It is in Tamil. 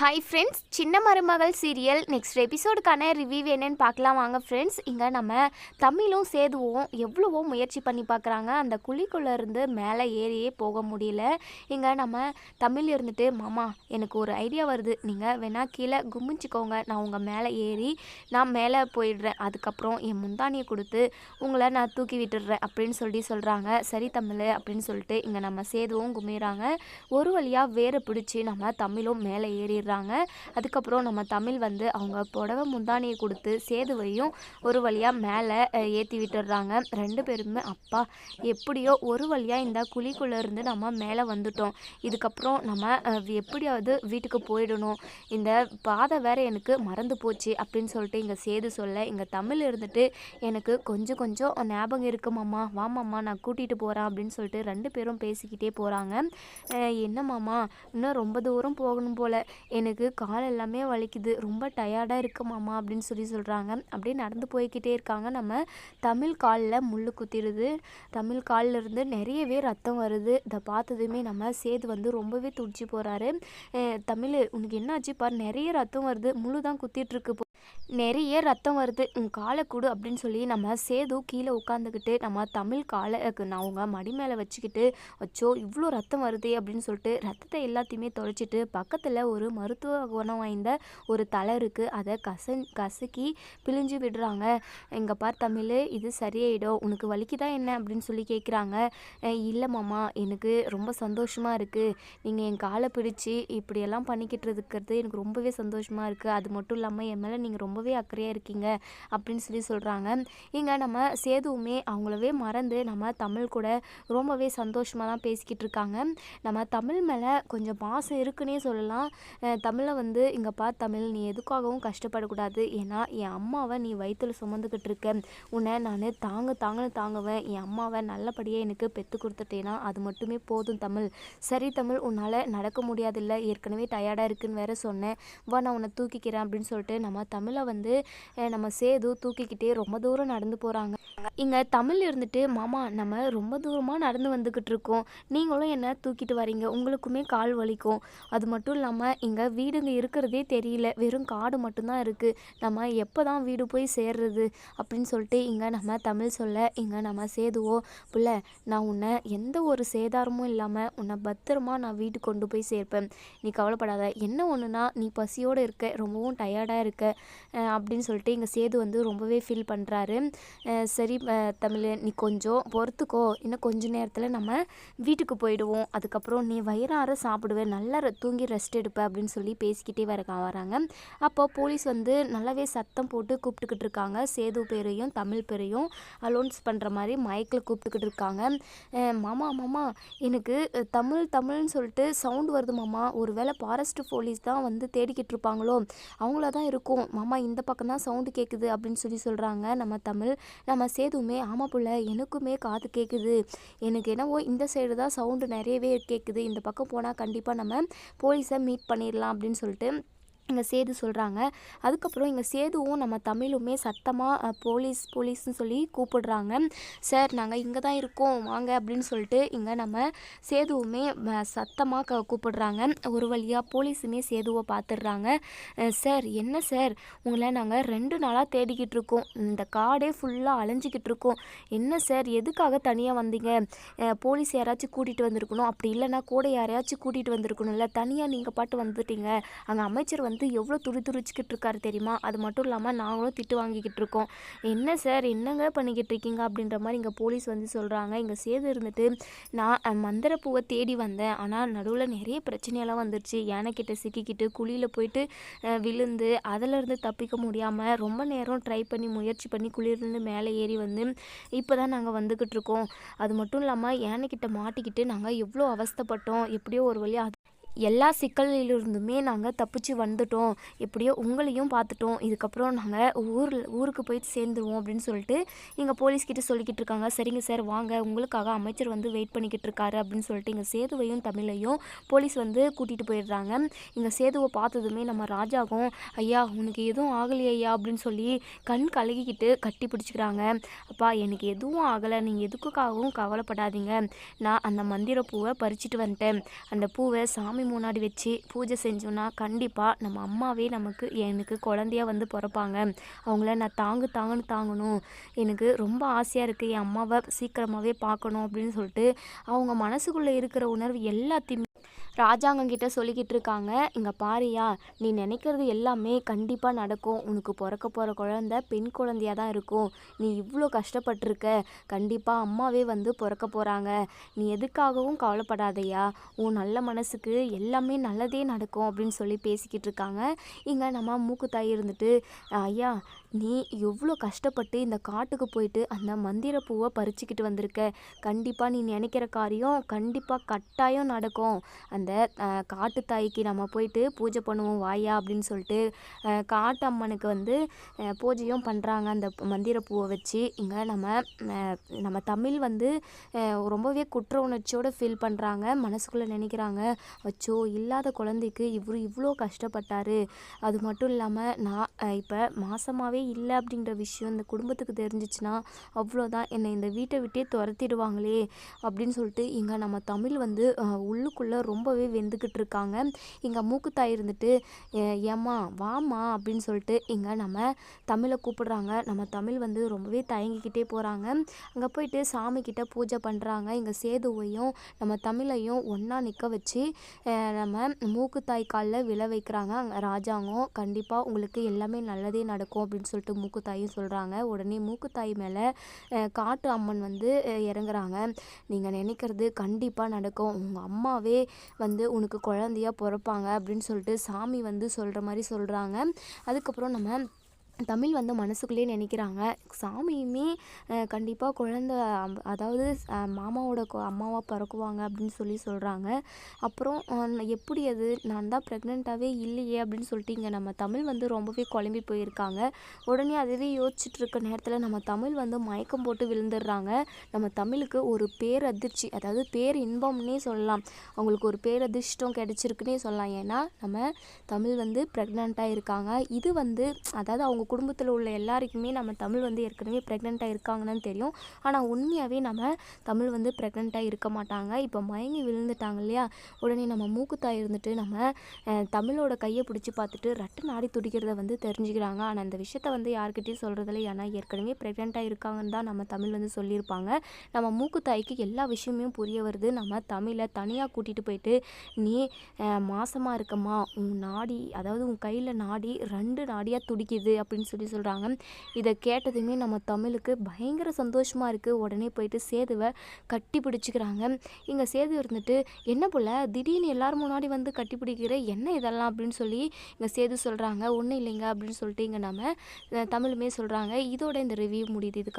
ஹாய் ஃப்ரெண்ட்ஸ் சின்ன மருமகள் சீரியல் நெக்ஸ்ட் எபிசோடுக்கான ரிவ்யூ என்னன்னு பார்க்கலாம். வாங்க ஃப்ரெண்ட்ஸ் இங்கே நம்ம தமிழும் சேதுவும் எவ்வளவோ முயற்சி பண்ணி பார்க்குறாங்க. அந்த குழிக்குள்ளே இருந்து மேலே ஏறியே போக முடியல. இங்கே நம்ம தமிழ் இருந்துட்டு மாமா எனக்கு ஒரு ஐடியா வருது. நீங்கள் வேணா கீழே குமிஞ்சிக்கோங்க. நான் உங்கள் மேலே ஏறி நான் மேலே போயிடுறேன். அதுக்கப்புறம் என் முந்தானியை கொடுத்து உங்களை நான் தூக்கி விட்டுடுறேன் அப்படின்னு சொல்லி சொல்கிறாங்க சரி தமிழ் அப்படின்னு சொல்லிட்டு இங்கே நம்ம சேதுவும் குமிறாங்க ஒரு வழியாக வேறு பிடிச்சி நம்ம தமிழும் மேலே ஏறிடுறாங்க அதுக்கப்புறம் நம்ம தமிழ் வந்து அவங்க புடவை முந்தானியை கொடுத்து சேதுவையும் ஒரு வழியாக மேலே ஏற்றி விட்டுடுறாங்க. ரெண்டு பேருமே அப்பா எப்படியோ ஒரு வழியாக இந்த குழிக்குள்ளே இருந்து நம்ம மேலே வந்துட்டோம். இதுக்கப்புறம் நம்ம எப்படியாவது வீட்டுக்கு போயிடணும். இந்த பாதை வேற எனக்கு மறந்து போச்சு அப்படின்னு சொல்லிட்டு இங்கே சேது சொல்ல இங்கே தமிழ் இருந்துட்டு எனக்கு கொஞ்சம் கொஞ்சம் ஞாபகம் இருக்குமாம்மா வாமாம்மா நான் கூட்டிகிட்டு போகிறேன் அப்படின்னு சொல்லிட்டு ரெண்டு பேரும் பேசிக்கிட்டே போகிறாங்க என்ன மாமா இன்னும் ரொம்ப தூரம் போகணும் போல். எனக்கு கால் எல்லாமே வலிக்குது. ரொம்ப டயர்டாக இருக்கு மாமா அப்படின்னு சொல்லி சொல்கிறாங்க அப்படியே நடந்து போய்க்கிட்டே இருக்காங்க. நம்ம தமிழ் காலில் முள் குத்திடுது தமிழ் காலில் இருந்து நிறையவே ரத்தம் வருது. இதை பார்த்ததுமே நம்ம சேது வந்து ரொம்பவே துடிச்சு போகிறாரு தமிழ் உனக்கு என்னாச்சு பார்? நிறைய ரத்தம் வருது. முள்ளு தான் குத்திட்டுருக்கு நிறைய ரத்தம் வருது. உன் காலை கொடு அப்படின்னு சொல்லி நம்ம சேது கீழே உட்காந்துக்கிட்டு நம்ம தமிழ் காலை நான் அவங்க மடி மேலே வச்சுக்கிட்டு வச்சோ இவ்வளோ ரத்தம் வருதே அப்படின்னு சொல்லிட்டு ரத்தத்தை எல்லாத்தையுமே தொலைச்சிட்டு பக்கத்தில் ஒரு மருத்துவ குணம் வாய்ந்த ஒரு தலை இருக்குது அதை கசன் கசக்கி பிழிஞ்சு விடுறாங்க. எங்கள் பார் தமிழ் இது சரியாயிடும். உனக்கு வலிக்குதா என்ன அப்படின்னு சொல்லி கேட்குறாங்க இல்லை மாமா எனக்கு ரொம்ப சந்தோஷமாக இருக்குது நீங்கள் என் காலை பிடிச்சி இப்படியெல்லாம் பண்ணிக்கிட்டு இருக்கிறது எனக்கு ரொம்பவே சந்தோஷமாக இருக்குது அது மட்டும் இல்லாமல் என் மேலே நீங்கள் ரொம்ப ரொம்பவே அக்கறையாக இருக்கீங்க அப்படின்னு சொல்லி சொல்கிறாங்க இங்கே நம்ம சேதுவுமே அவங்களவே மறந்து நம்ம தமிழ் கூட ரொம்பவே சந்தோஷமாக தான் பேசிக்கிட்டு இருக்காங்க. நம்ம தமிழ் மேலே கொஞ்சம் பாசம் இருக்குன்னே சொல்லலாம். தமிழை வந்து இங்கே தமிழ் நீ எதுக்காகவும் கஷ்டப்படக்கூடாது. ஏன்னா என் அம்மாவை நீ வயிற்றில் சுமந்துக்கிட்டு இருக்க. உன்னை நான் தாங்க தாங்கன்னு தாங்குவேன். என் அம்மாவை நல்லபடியாக எனக்கு பெற்று கொடுத்துட்டேன்னா அது மட்டுமே போதும் தமிழ். சரி தமிழ் உன்னால் நடக்க முடியாதில்ல. ஏற்கனவே டயர்டாக இருக்குன்னு வேற சொன்னேன். வா நான் உன்னை தூக்கிக்கிறேன் அப்படின்னு சொல்லிட்டு நம்ம தமிழை வந்து நம்ம சேது தூக்கிக்கிட்டே ரொம்ப தூரம் நடந்து போகிறாங்க இங்கே தமிழ் இருந்துட்டு மாமா நம்ம ரொம்ப தூரமாக நடந்து வந்துக்கிட்டு இருக்கோம். நீங்களும் என்ன தூக்கிட்டு வரீங்க? உங்களுக்குமே கால் வலிக்கும். அது மட்டும் இல்லாமல் இங்கே வீடுங்க இருக்கிறதே தெரியல. வெறும் காடு மட்டும்தான் இருக்குது நம்ம எப்போ தான் வீடு போய் சேர்றது? அப்படின்னு சொல்லிட்டு இங்கே நம்ம தமிழ் சொல்ல இங்கே நம்ம சேதுவோ பிள்ளை நான் உன்னை எந்த ஒரு சேதாரமும் இல்லாமல் உன்னை பத்திரமா நான் வீட்டுக்கு கொண்டு போய் சேர்ப்பேன். நீ கவலைப்படாத. என்ன ஒன்றுனா நீ பசியோடு இருக்க. ரொம்பவும் டயர்டாக இருக்க. அப்படின்னு சொல்லிட்டு எங்கள் சேது வந்து ரொம்பவே ஃபீல் பண்ணுறாரு சரி தமிழ் நீ கொஞ்சம் பொறுத்துக்கோ. இன்னும் கொஞ்ச நேரத்தில் நம்ம வீட்டுக்கு போயிடுவோம். அதுக்கப்புறம் நீ வயிறார சாப்பிடுவ. நல்லா தூங்கி ரெஸ்ட் எடுப்ப அப்படின்னு சொல்லி பேசிக்கிட்டே வர வராங்க. அப்போ போலீஸ் வந்து நல்லாவே சத்தம் போட்டு கூப்பிட்டுக்கிட்டு இருக்காங்க. சேது பேரையும் தமிழ் பேரையும் அலோன்ஸ் பண்ணுற மாதிரி மைக்கில் கூப்பிட்டுக்கிட்டு இருக்காங்க. மாமா மாமா எனக்கு தமிழ் தமிழ்னு சொல்லிட்டு சவுண்ட் வருது மாமா. ஒருவேளை ஃபாரஸ்ட் போலீஸ் தான் வந்து தேடிக்கிட்டு இருப்பாங்களோ? அவங்கள தான் இருக்கும். மாமா இந்த பக்கம் தான் சவுண்டு கேட்குது அப்படின்னு சொல்லி சொல்கிறாங்க நம்ம தமிழ் நம்ம சேதுமே ஆமாம் புள்ள எனக்குமே காது கேட்குது எனக்கு என்னவோ இந்த சைடு தான் சவுண்டு நிறையவே கேட்குது இந்த பக்கம் போனால் கண்டிப்பாக நம்ம போலீஸை மீட் பண்ணிடலாம் அப்படின்னு சொல்லிட்டு இங்கே சேது சொல்கிறாங்க அதுக்கப்புறம் இங்கே சேதுவும் நம்ம தமிழுமே சத்தமாக போலீஸ் போலீஸ்னு சொல்லி கூப்பிடுறாங்க. சார் நாங்கள் இங்கே தான் இருக்கோம். வாங்க அப்படின்னு சொல்லிட்டு இங்கே நம்ம சேதுவுமே சத்தமாக க கூப்பிடுறாங்க. ஒரு வழியாக போலீஸுமே சேதுவை பார்த்துடுறாங்க சார் என்ன சார்? உங்களை நாங்கள் ரெண்டு நாளாக தேடிக்கிட்டு இருக்கோம். இந்த காடே ஃபுல்லாக அலைஞ்சிக்கிட்டு இருக்கோம். என்ன சார்? எதுக்காக தனியாக வந்தீங்க? போலீஸ் யாராச்சும் கூட்டிகிட்டு வந்திருக்கணும். அப்படி இல்லைன்னா கூட யாரையாச்சும் கூட்டிகிட்டு வந்திருக்கணும்ல. தனியாக நீங்கள் பாட்டு வந்துட்டீங்க. அங்கே அமைச்சர் வந்து எவ்வளோ துடி துடிச்சிக்கிட்டு இருக்காரு தெரியுமா? அது மட்டும் இல்லாமல் நாங்களும் திட்டு வாங்கிக்கிட்டு இருக்கோம். என்ன சார்? என்னங்க பண்ணிக்கிட்டு இருக்கீங்க? அப்படின்ற மாதிரி இங்கே போலீஸ் வந்து சொல்கிறாங்க இங்கே சேது இருந்துட்டு நான் மந்திர மந்திரப்பூவை தேடி வந்தேன். ஆனால் நடுவில் நிறைய பிரச்சனையெல்லாம் வந்துருச்சு. யானைக்கிட்ட சிக்கிக்கிட்டு குழியில் போயிட்டு விழுந்து அதிலிருந்து தப்பிக்க முடியாமல் ரொம்ப நேரம் ட்ரை பண்ணி முயற்சி பண்ணி குளிர்லேருந்து மேலே ஏறி வந்து இப்போ தான் நாங்கள் வந்துக்கிட்டு இருக்கோம். அது மட்டும் இல்லாமல் யானைக்கிட்ட மாட்டிக்கிட்டு நாங்கள் எவ்வளோ அவஸ்தைப்பட்டோம். எப்படியோ ஒரு வழியாக எல்லா சிக்கலிலிருந்துமே நாங்கள் தப்பிச்சு வந்துட்டோம். எப்படியோ உங்களையும் பார்த்துட்டோம். இதுக்கப்புறம் நாங்கள் ஊரில் ஊருக்கு போயிட்டு சேர்ந்துருவோம் அப்படின்னு சொல்லிட்டு இங்கே போலீஸ்கிட்ட சொல்லிக்கிட்டு இருக்காங்க. சரிங்க சார் வாங்க. உங்களுக்காக அமைச்சர் வந்து வெயிட் பண்ணிக்கிட்டு இருக்காரு அப்படின்னு சொல்லிட்டு இங்கே சேதுவையும் தமிழையும் போலீஸ் வந்து கூட்டிகிட்டு போயிடுறாங்க. இங்கே சேதுவை பார்த்ததுமே நம்ம ராஜாவும் ஐயா உனக்கு எதுவும் ஆகலையா ஐயா அப்படின்னு சொல்லி கண் கலகிக்கிட்டு கட்டி பிடிச்சிக்கிறாங்க. அப்பா எனக்கு எதுவும் ஆகலை. நீங்கள் எதுக்குக்காகவும் கவலைப்படாதீங்க. நான் அந்த மந்திர பூவை பறிச்சுட்டு வந்துட்டேன். அந்த பூவை சாமி முன்னாடி வச்சு பூஜை செஞ்சோன்னா கண்டிப்பாக நம்ம அம்மாவே நமக்கு எனக்கு குழந்தையா வந்து பிறப்பாங்க. அவங்கள நான் தாங்கு தாங்குன்னு தாங்கணும். எனக்கு ரொம்ப ஆசையாக இருக்குது என் அம்மாவை சீக்கிரமாகவே பார்க்கணும் அப்படின்னு சொல்லிட்டு அவங்க மனசுக்குள்ளே இருக்கிற உணர்வு எல்லாத்தையுமே ராஜாங்கம் கிட்ட சொல்லிக்கிட்டு இருக்காங்க இங்கே பாரியா நீ நினைக்கிறது எல்லாமே கண்டிப்பாக நடக்கும். உனக்கு பிறக்க போகிற குழந்த பெண் குழந்தையாக தான் இருக்கும். நீ இவ்வளோ கஷ்டப்பட்டிருக்க. கண்டிப்பாக அம்மாவே வந்து பிறக்க போகிறாங்க நீ எதுக்காகவும் கவலைப்படாதையா உன் நல்ல மனசுக்கு எல்லாமே நல்லதே நடக்கும். அப்படின்னு சொல்லி பேசிக்கிட்டு இருக்காங்க. இங்கே நம்ம மூக்குத்தாய் இருந்துட்டு ஐயா நீ எவ்வளோ கஷ்டப்பட்டு இந்த காட்டுக்கு போயிட்டு அந்த மந்திர பூவை பறிச்சுக்கிட்டு வந்திருக்க? கண்டிப்பாக நீ நினைக்கிற காரியம் கண்டிப்பாக கட்டாயம் நடக்கும். அந்த காட்டு தாய்க்கு நம்ம போயிட்டு பூஜை பண்ணுவோம் வாயா அப்படின்னு சொல்லிட்டு காட்டு அம்மனுக்கு வந்து பூஜையும் பண்ணுறாங்க அந்த மந்திர பூவை வச்சு. இங்கே நம்ம நம்ம தமிழ் வந்து ரொம்பவே குற்ற உணர்ச்சியோடு ஃபீல் பண்ணுறாங்க மனசுக்குள்ளே நினைக்கிறாங்க அச்சோ இல்லாத குழந்தைக்கு இவரு இவ்வளோ கஷ்டப்பட்டார். அது மட்டும் இல்லாமல் நான் இப்போ மாதமாகவே மாசமாவே இல்லை அப்படின்ற விஷயம் இந்த குடும்பத்துக்கு தெரிஞ்சிச்சுன்னா அவ்வளோதான். என்னை இந்த வீட்டை விட்டே துரத்திடுவாங்களே அப்படின்னு சொல்லிட்டு இங்கே நம்ம தமிழ் வந்து உள்ளுக்குள்ளே ரொம்பவே வெந்துக்கிட்டு இருக்காங்க. இங்கே மூக்குத்தாய் இருந்துட்டு "ஏ- ஏம்மா வாம்மா அப்படின்னு சொல்லிட்டு இங்கே நம்ம தமிழை கூப்பிடுறாங்க. நம்ம தமிழ் வந்து ரொம்பவே தயங்கிக்கிட்டே போகிறாங்க அங்கே போயிட்டு சாமிக்கிட்ட பூஜை பண்ணுறாங்க இங்கே சேதுவையும் நம்ம தமிழையும் ஒன்றா நிற்க வச்சு நம்ம மூக்குத்தாய் காலில் விழ வைக்கிறாங்க. அங்கே ராஜாங்கம் கண்டிப்பாக உங்களுக்கு எல்லாமே நல்லதே நடக்கும் அப்படின்னு சொல்லிட்டு மூக்குத்தாயும் சொல்கிறாங்க உடனே மூக்குத்தாய் மேலே காட்டு அம்மன் வந்து இறங்குறாங்க. நீங்கள் நினைக்கிறது கண்டிப்பாக நடக்கும். உங்கள் அம்மாவே வந்து உனக்கு குழந்தையா பிறப்பாங்க அப்படின்னு சொல்லிட்டு சாமி வந்து சொல்கிற மாதிரி சொல்கிறாங்க அதுக்கப்புறம் நம்ம தமிழ் வந்து மனசுக்குள்ளேயே நினைக்கிறாங்க. சாமியுமே கண்டிப்பாக குழந்த அம்- அதாவது மாமாவோட கொ- பிறக்குவாங்க அப்படின்னு சொல்லி சொல்கிறாங்க அப்புறம் எப்படி அது நான் தான் ப்ரெக்னெண்ட்டாகவே இல்லையே அப்படின்னு சொல்லிட்டு இங்கே நம்ம தமிழ் வந்து ரொம்பவே குழம்பி போயிருக்காங்க. உடனே அதுவே யோசிச்சுட்டு இருக்க நேரத்தில் நம்ம தமிழ் வந்து மயக்கம் போட்டு விழுந்துடுறாங்க. நம்ம தமிழுக்கு ஒரு பேர் அதிர்ச்சி அதாவது பேர் இன்பம்னே சொல்லலாம். அவங்களுக்கு ஒரு பேர் அதிர்ஷ்டம் கிடச்சிருக்குன்னே சொல்லலாம். ஏன்னா நம்ம தமிழ் வந்து ப்ரெக்னெண்ட்டாக இருக்காங்க இது வந்து அதாவது அவங்க குடும்பத்தில் உள்ள எல்லாருக்குமே நம்ம தமிழ் வந்து ஏற்கனவே ப்ரெக்னெண்ட்டாக இருக்காங்கன்னு தெரியும். ஆனால் உண்மையாகவே நம்ம தமிழ் வந்து ப்ரெக்னெண்ட்டாக இருக்க மாட்டாங்க. இப்போ மயங்கி விழுந்துட்டாங்க இல்லையா? உடனே நம்ம மூக்குத்தாய் இருந்துட்டு நம்ம தமிழோட கையை பிடிச்சி பார்த்துட்டு ரட்டு நாடி துடிக்கிறத வந்து தெரிஞ்சுக்கிறாங்க. ஆனால் அந்த விஷயத்த வந்து யார்கிட்டையும் சொல்கிறதில்ல ஏன்னா ஏற்கனவே ப்ரெக்னெண்ட்டாக இருக்காங்கன்னு தான் நம்ம தமிழ் வந்து சொல்லியிருப்பாங்க. நம்ம மூக்குத்தாய்க்கு எல்லா விஷயமும் புரிய வருது. நம்ம தமிழை தனியாக கூட்டிகிட்டு போயிட்டு நீ மாசமாக இருக்கம்மா. உன் நாடி அதாவது உன் கையில் நாடி ரெண்டு நாடியாக துடிக்குது. அப்படி அப்படின்னு சொல்லி சொல்கிறாங்க இதை கேட்டதுமே நம்ம தமிழுக்கு பயங்கர சந்தோஷமாக இருக்குது உடனே போயிட்டு சேதுவை கட்டி பிடிச்சிக்கிறாங்க. இங்கே சேது இருந்துட்டு என்ன போல் திடீர்னு எல்லோரும் முன்னாடி வந்து கட்டி பிடிக்கிற என்ன இதெல்லாம்? அப்படின்னு சொல்லி இங்கே சேது சொல்கிறாங்க ஒன்றும் இல்லைங்க. அப்படின்னு சொல்லிட்டு இங்கே நம்ம தமிழுமே சொல்கிறாங்க இதோட இந்த ரிவ்யூ முடியுது. இதுக்கப்புறம்